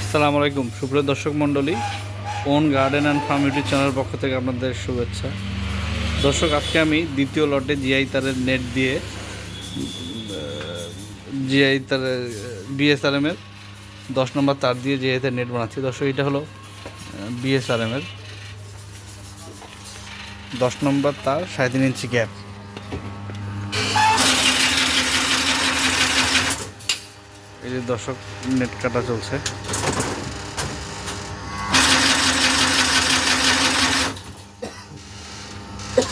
আসসালামু আলাইকুম। সুপ্রিয় দর্শক মণ্ডলী own garden and farm YouTube channel পক্ষ থেকে আপনাদের শুভেচ্ছা। দর্শক, আজকে আমি দ্বিতীয় লটে জিআই তারের নেট দিয়ে জিআই তারের বিএসআরএমের দশ নম্বর তার দিয়ে জিআই তার নেট বানাচ্ছি। দর্শক, এটা হলো বিএসআরএমের দশ নম্বর তার সাড়ে তিন ইঞ্চি গ্যাপ এই যে দর্শক নেট কাটা চলছে। দর্শক,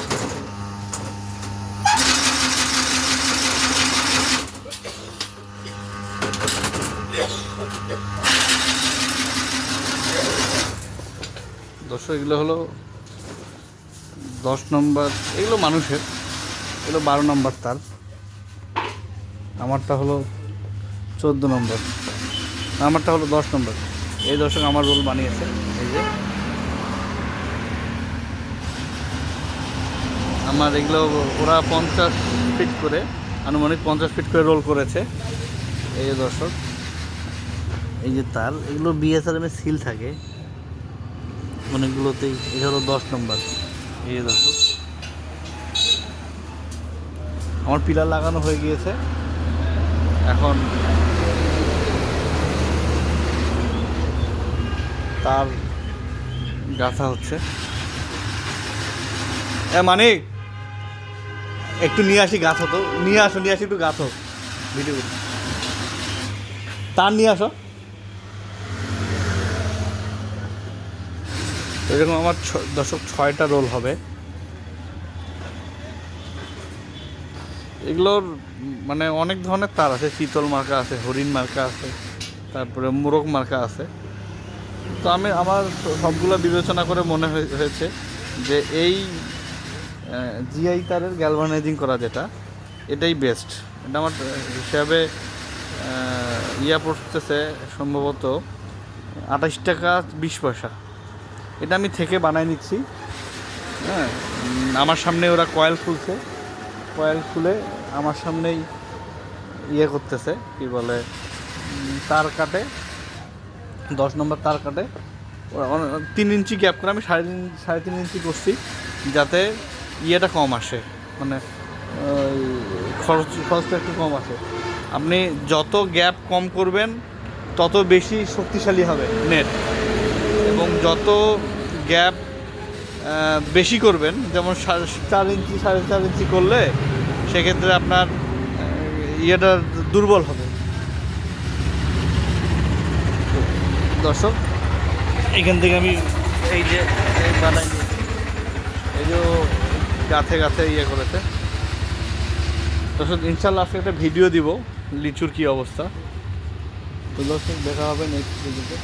এগুলো হলো দশ নম্বর, এগুলো মানুষের, এগুলো বারো নম্বর তার। আমারটা হলো চোদ্দ নম্বর। আমারটা হলো দশ নম্বর। এই দর্শক আমার রোল বানিয়েছে, এই যে। আমার এগুলো ওরা পঞ্চাশ ফিট করে, আনুমানিক পঞ্চাশ ফিট করে রোল করেছে। এই যে দর্শক, এই যে তার এগুলো বিএসআরএমে সিল থাকে। অনেকগুলোতেই এটা হলো দশ নম্বর এই দর্শক, আমার পিলার লাগানো হয়ে গিয়েছে। এখন তার গাথা হচ্ছে। এ, মানিক! একটু নিয়ে আসি, গাছ হতো। নিয়ে আসো, নিয়ে আসি একটু গাছ হোক। ভিডিও। তার নিয়ে আসো। এরকম আমার দশক ছয়টা রোল হবে। এগুলোর মানে অনেক ধরনের তার আছে। শীতল মার্কা আছে, হরিণ মার্কা আছে, তারপরে মোরগ মার্কা আছে। তো আমি আমার সবগুলো বিবেচনা করে মনে হয়ে- হয়েছে যে এই জিআই তারের গ্যালভানাইজিং করা যেটা, এটাই বেস্ট এটা আমার হিসাবে ইয়া পড়তেছে সম্ভবত আঠাশ টাকা বিশ পয়সা। এটা আমি থেকে বানাই নিচ্ছি। হ্যাঁ আমার সামনে ওরা কয়েল খুলছে। কয়েল খুলে আমার সামনেই ইয়ে করতেছে, কি বলে তার কাটে, দশ নম্বর তার কাটে। ওরা তিন ইঞ্চি গ্যাপ করে আমি সাড়ে তিন সাড়ে তিন ইঞ্চি করছি, যাতে ইয়েটা কম আসে মানে খরচ, খরচটা একটু কম আসে। আপনি যত গ্যাপ কম করবেন, তত বেশি শক্তিশালী হবে নেট এবং যত গ্যাপ বেশি করবেন, যেমন চার ইঞ্চি, সাড়ে চার ইঞ্চি করলে, সেক্ষেত্রে আপনার ইয়েটা দুর্বল হবে। দর্শক, এখান থেকে আমি এই যে বানাই গাছে গাছে ইয়ে করেছে। দর্শক, ইনশাল্লাহ আজকে একটা ভিডিও দিব, লিচুর কি অবস্থা। তো দর্শক, দেখা হবে নেক্সট ভিডিওতে